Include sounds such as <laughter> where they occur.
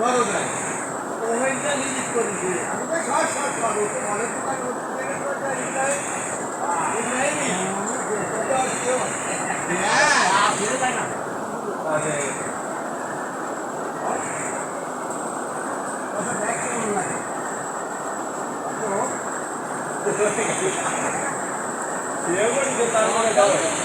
বড় যায় ওখানটা নিজিত করে দিয়ে আমি তো সব সব পাবো অনেক <laughs> ఏమో చెప్తాను